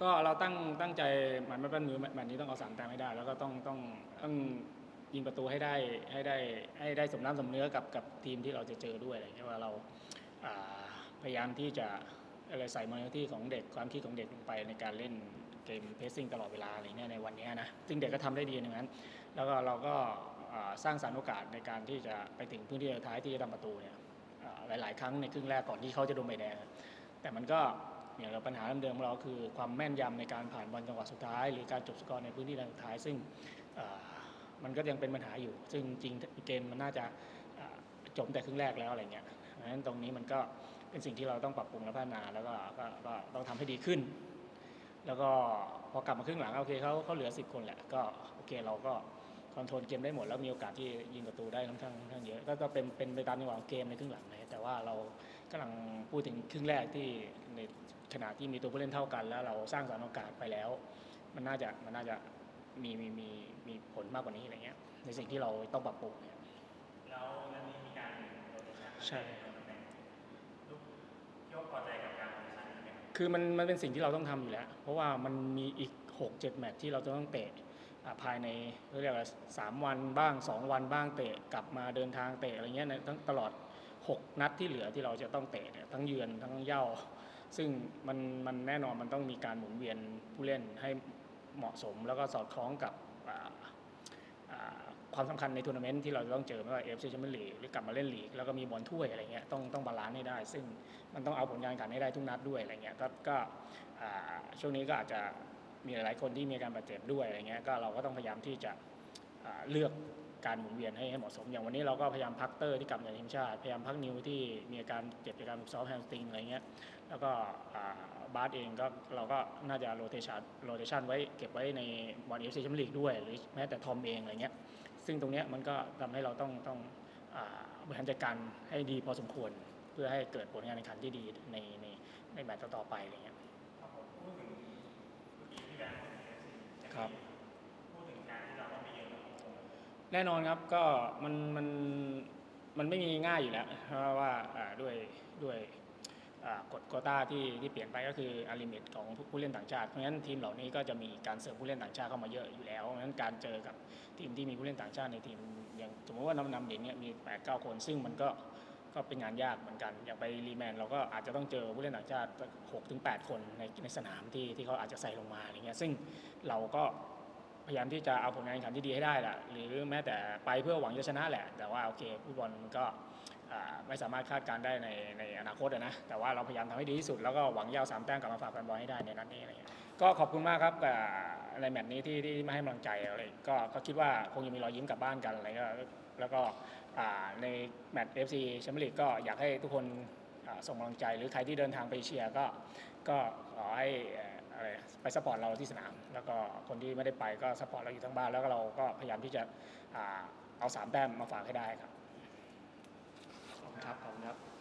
ก็เราตั้งตั้งใจหมันไม่เป็นมือแมตช์นี้ต้องเอาสามแต้มให้ได้ แล้วก็ต้องต้องต้องยิงประตูให้ได้ให้ได้ให้ได้สมน้ำสมเนื้อกับกับทีมที่เราจะเจอด้วยอะไรเงี้ยว่าเราพยายามที่จะอะไรใส่มาในที่ของเด็กความคิดของเด็กลงไปในการเล่นเกมเพสซิ่งตลอดเวลาอะไรเงี้ยในวันนี้นะซึ่งเด็กก็ทำได้ดีอย่างนั้น แล้วก็เราก็สร้างสรรค์โอกาสในการที่จะไปถึงพื้นที่สุดท้ายที่จะทำประตูเนี่ยหลาย ๆ ครั้งในครึ่งแรกก่อนที่เขาจะโดนใบแดงแต่มันก็ อย่างเราปัญหาเดิมของเราคือความแม่นยำในการผ่านบอลจังหวะสุดท้าย หรือการจบสกอร์ในพื้นที่สุดท้าย ซึ่งมันก็ยังเป็นปัญหาอยู่ ซึ่งจริงเกมมันน่าจะจบแต่ครึ่งแรกแล้วอะไรเงี้ยเพราะฉะนั้นตรงนี้มันก็เป็นสิ่งที่เราต้องปรับปรุงและพัฒนาแล้วก็ก็ต้องทำให้ดีขึ้น แล้วก็พอกลับมาครึ่งหลังโอเคเขาเขาเหลือ 10 คนแหละก็โอเคเราก็คอนโทรลเกมได้หมดแล้วมีโอกาสที่ยิงประตูได้ค่อนข้างค่อนข้างเยอะก็เป็นเป็นไปตามจังหวะเกมในครึ่งหลังนะแต่ว่าเรา กำลังพูดถึงครึ่งแรกที่ในขณะที่มีตัวผู้เล่นเท่ากัน แล้วเราสร้างสรรค์โอกาสไปแล้ว มันน่าจะมันน่าจะมีมีมีมีผลมากกว่านี้อะไรเงี้ย ในสิ่งที่เราต้องปรับปรุงเนี่ยแล้วนัดนี้มีการโรเตชันใช่ลูกยกพอใจกับการโรเตชันนี้ไหมครับคือมันมันเป็นสิ่งที่เราต้องทำอยู่แล้ว เพราะว่ามันมีอีก 6 7 แมตช์ที่เราจะต้องเตะอ่าภายในเรียกว่าสามวันบ้าง 2 วันบ้างเตะกลับมาเดินทางเตะอะไรเงี้ยในทั้งตลอด 6 นัดที่เหลือที่เราจะต้องเตะเนี่ยทั้งเยือนทั้งเย่า ซึ่งมันมันแน่นอนมันต้องมีการหมุนเวียนผู้เล่นให้เหมาะสม แล้วก็สอดคล้องกับความสำคัญในทัวร์นาเมนต์ที่เราจะต้องเจอไม่ว่าเอฟซีแชมเปี้ยนลีกหรือกลับมาเล่นลีกแล้วก็มีบอลถ้วยอะไรเงี้ยต้องต้องบาลานซ์ให้ได้ ซึ่งมันต้องเอาผลงานกันให้ได้ทุกนัดด้วยอะไรเงี้ยก็ก็ช่วงนี้ก็อาจจะมีหลายคนที่มีการบาดเจ็บด้วยอะไรเงี้ยก็เราก็ต้องพยายามที่จะเลือก การหมุนเวียนให้ให้เหมาะสม อย่างวันนี้เราก็พยายามพักเตอร์ที่กลับจากทีมชาติ พยายามพักนิวที่มีอาการเจ็บจากการฝึกซ้อมแฮมสตริงอะไรเงี้ยแล้วก็อ่าบาสเองก็เราก็น่าจะโรเตชันโรเตชันไว้เก็บไว้ในบอลเอฟซีแชมเปี้ยนลีกด้วย หรือแม้แต่ทอมเองอะไรเงี้ยซึ่งตรงเนี้ยมันก็ทำให้เราต้องต้องบริหารจัดการให้ดีพอสมควร เพื่อให้เกิดผลงานในขันที่ดีในในในแมตช์ต่อไปอะไรเงี้ย แน่นอนครับก็มันมันมันไม่มีง่ายอยู่แล้วเพราะว่าด้วยด้วยกฎโคต้าที่ที่เปลี่ยนไปก็คืออาลิมิตของผู้เล่นต่างชาติเพราะฉะนั้นทีมเหล่านี้ก็จะมีการเสริมผู้เล่นต่างชาติเข้ามาเยอะอยู่แล้วเพราะฉะนั้นการเจอกับทีมที่มีผู้เล่นต่างชาติในทีมอย่างสมมติว่านำนำเด่นเนี่ยมี8ปดเคน ซึ่งมันก็ก็เป็นงานยากเหมือนกัน อย่างไปรีแมนเราก็อาจจะต้องเจอผู้เล่นต่างชาติ6ถึง8คนในในสนามที่ที่เขาอาจจะใส่ลงมาอะไรเงี้ยซึ่งเราก็ พยายามที่จะเอาผลงานแข่งขันที่ดีให้ได้แหละหรือแม้แต่ไปเพื่อหวังจะชนะแหละ แต่ว่าโอเคฟุตบอลมันก็ไม่สามารถคาดการได้ในในอนาคตนะแต่ว่าเราพยายามทำให้ดีที่สุด แล้วก็หวังยาวสามแต้มกลับมาฝากแฟนบอลให้ได้ในนัดนี้อะไรเงี้ยก็ขอบคุณมากครับกับในแมตช์นี้ที่ที่มาให้กำลังใจอะไรก็ก็คิดว่าคงจะมีรอยยิ้มกลับบ้านกันอะไรก็แล้วก็ในแมตช์เอฟซีแชมเปี้ยนลีกก็อยากให้ทุกคนส่งกำลังใจหรือใครที่เดินทางไปเชียร์ก็ก็ขอให้ อะไรไปสปอร์ตเราที่สนาม แล้วก็คนที่ไม่ได้ไปก็สปอร์ตเราอยู่ทั้งบ้านแล้วก็เราก็พยายามที่จะเอาสามแต้มมาฝากให้ได้ครับขอบคุณครับขอบคุณครับ